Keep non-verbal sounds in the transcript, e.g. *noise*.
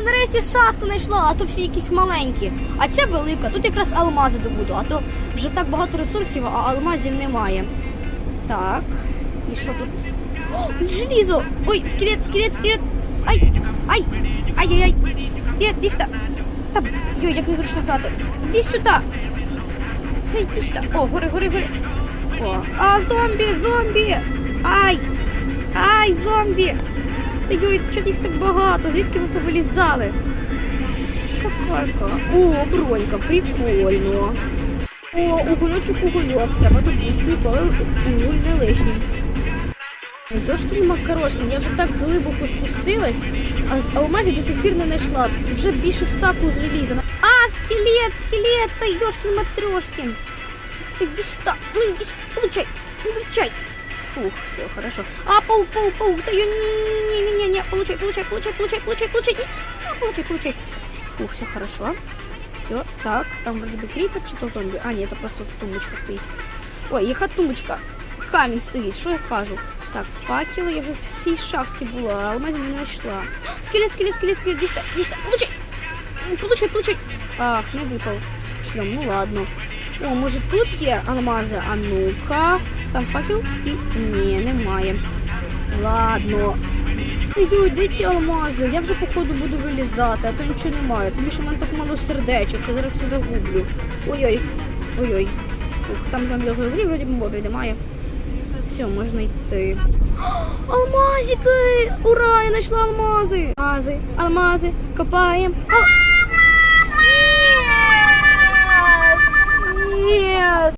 нарешті шахту знайшла, а то всі якісь маленькі. А ця велика, тут якраз алмази добуду, а то вже так багато ресурсів, а алмазів немає. Так. І що тут? О, желізо! Ой, скелет, скелет, скелет! Ай! Ай! Ай-яй-яй! Скелет, іди сюди! Та, йой, як незручно грати. Іди сюди! Це йди сюди! О, гори, гори, гори! О, а, зомбі, зомбі! Ай! Ай, зомбі! Та йой, чого їх так багато? Звідки ви повилізали? Какашка. О, бронька, прикольно. О, угольочок, угольок. Треба добути, ніколи уголь не лишній. Дошки макарошки, я вже так глибоко спустилась, а з алмазів до сих пір не знайшла. Вже більше стаку з желіза. А, скелет, скелет, та йошкін матрешкін. Ти йди сюди, ну йди сюди, получай, получай. Фух, все, хорошо. А, паук, паук, паук, да я не-не-не-не, получай, получай, получай, получай, получай, получай, Не, не, получай, получай. Фух, все хорошо. Все, так, там вроде бы крипер, что-то зомби. А, нет, это просто тумбочка стоит. Ой, яка тумбочка? Камінь стоїть, що я кажу? Так, факели, я вже в всій шахті була, а алмазів не знайшла. Скелет, скелет, скелет, скелет, десь, десь, получай! Ну, Получай, получай! Ах, не випав. Шлем, ну ладно. О, може тут є алмази? А ну-ка. Там факел? І ні, немає. Ладно. Ой, де ці алмази? Я вже походу буду вилізати, а то нічого немає. Тому що в мене так мало сердечок, що зараз все загублю. Ой-ой. Ой-ой. Ух, там зомбі вроді мобів немає. Все, можна йти. *gasps* Алмазики! Ура! Я знайшла алмази! Алмази, алмази, копаємо.